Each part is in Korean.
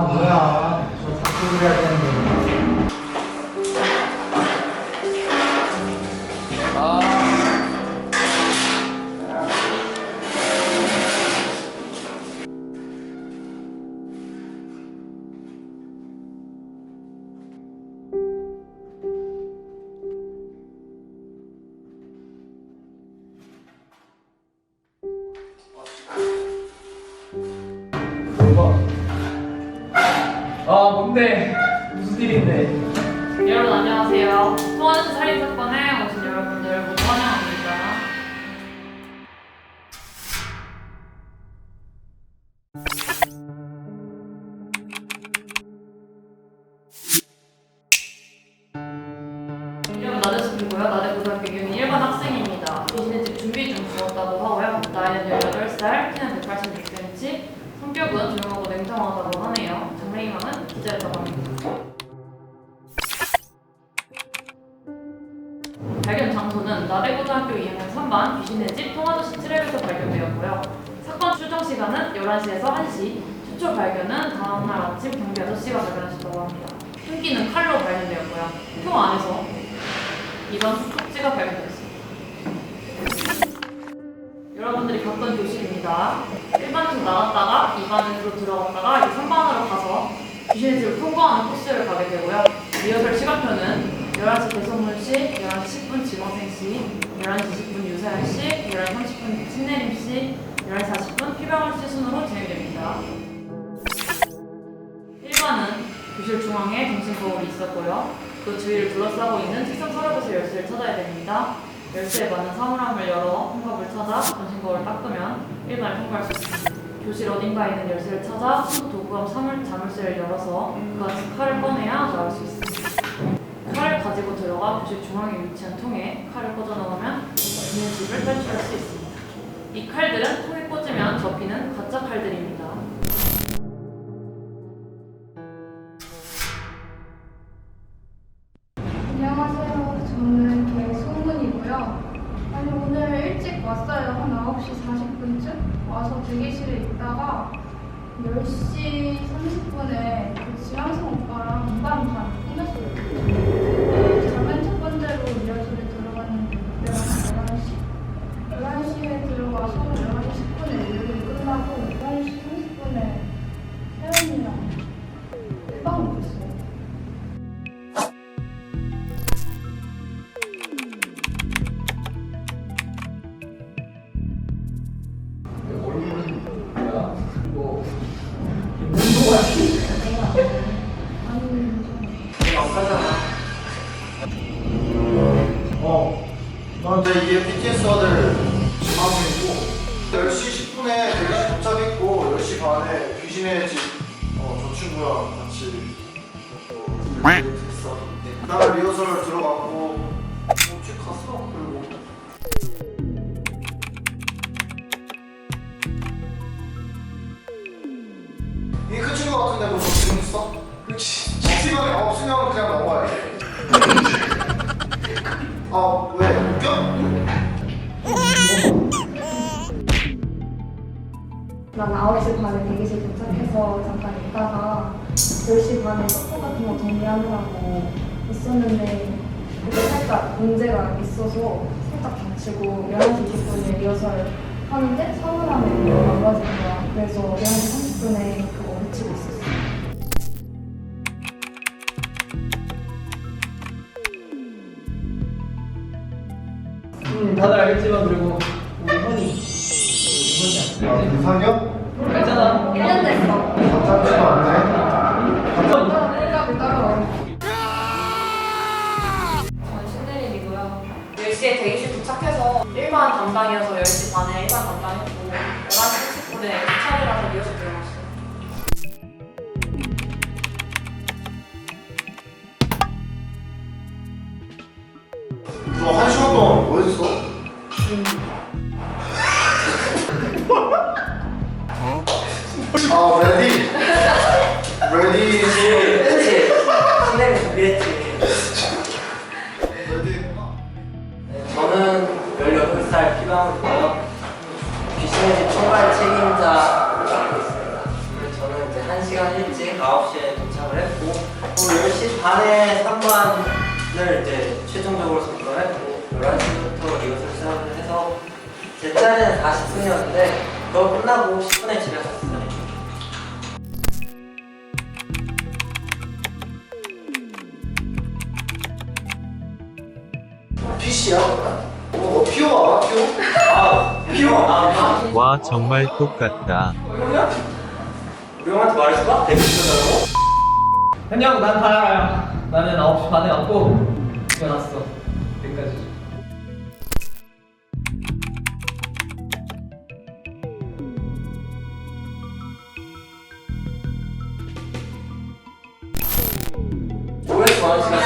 아 뭐야? 저 자꾸 그래야 되는데 뭔데 무슨 일인데 여러분 안녕하세요. 통화뉴스 살인 사건에 오신 여러분들 모두 환영합니다. 이름은 나대숙이고요. 나대고등학교 교육 1반 학생입니다. 귀신의 집 준비 중 죽었다고 하고요. 나이는 18살, 키는 186cm, 성격은 조용하고 냉정하다고 발견 장소는 나대고등학교 2학년 3반 귀신의 집 통화도시 7랩에서 발견되었고요. 사건 추정 시간은 11시에서 1시, 최초 발견은 다음날 아침 경비 아저씨가 발견하셨다고 합니다. 흉기는 칼로 발견되었고요. 표 안에서 이번 숙지가 발견되었습니다. 여러분들이 겪던 교실입니다. 1반에서 나갔다가 2반으로 들어갔다가 이제 3 반으로 가서 귀신의 집을 통과하는 코스를 가게 되고요. 리허설 시간표는 11시 대성문 씨, 11시 10분 지광생 씨, 11시 20분 유세현 씨, 11시 30분 신내림 씨, 11시 40분 피방울 씨 순으로 진행됩니다. 1반은 교실 중앙에 정신 거울이 있었고요. 그 주위를 둘러싸고 있는 책상 서랍에서 열쇠를 찾아야 됩니다. 열쇠에 맞는 사물함을 열어 홈컵을 찾아 정신 거울을 닦으면 1반을 통과할 수 있습니다. 교실 어딘가 에 있는 열쇠를 찾아 손 도구함 사물 자물쇠를 열어서 그 안에서 칼을 꺼내야 나올 수 있습니다. 칼을 가지고 들어가 교실 중앙에 위치한 통에 칼을 꽂아 넣으면 있는 집을 탈출할 수 있습니다. 이 칼들은 통에 꽂으면 접히는 가짜 칼들입니다. 40분쯤 와서 대기실에 있다가 10시 30분에 그 지향성 오빠랑 이반 반 어 저한테 이게 BTS 아들 지망생이고 10시 10분에 대기실 도착했고 10시 반에 귀신의 집 어, 저 친구랑 같이 어, 했어 그다음에 리허설 들어 아, 왜? 웃겨? 난 9시 반에 대기실 도착해서 잠깐 있다가 10시 반에 서프 같은 거 정리하느라고 있었는데 그때 살짝 문제가 있어서 살짝 다치고 11시 20분에 리허설 하는데 물이 망가진 거야. 그래서 11시 30분에 그거 해치고 있었어. 다들 알겠지만 그리고 우리 현이 우리 아, 현이 이상형? 알잖아 1년 됐어. 답답지가 않네. 끝까지 따라와. 저는 신내림이고요. 10시에 대기실 도착해서 1반 담당이어서 10시 반에 1반 담당했고 11시 30분에 차례라서 리허설 저는 18살 피방이고요. 귀신의 총괄 책임자로 알고 있습니다. 저는 이제 1시간 일찍 9시에 도착을 했고, 오늘 10시 3관을 최종적으로 선정을 했고, 11시부터 리허설 시작을 해서 제 차례는 40분이었는데, 그거 끝나고 10분에 집에 갔어요. PC야? 어, 피오아, 피오? 아, 피오! 아, 와 정말 똑같다. 형이야? 우리 형한테 말해줄까? 데뷔 시켜달라고? 현영 난 다야야. 나는 9시 반에 왔고 갔어. 여기까지. 왜 좋아하는 시간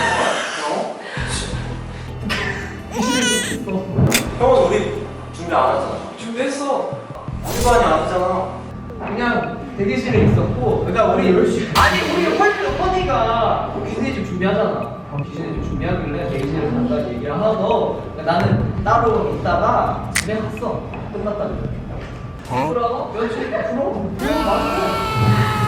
일반이 아니잖아. 그냥 대기실에 있었고 그러니까 우리 아니 우리 헐 허니가 귀신의 집 준비하잖아. 귀신의 집 준비하길래 대기실에 간다 얘기를 하서 나는 따로 있다가 집에 갔어. 끝났다고. 그러고 며칠? 앞으로 그냥 왔어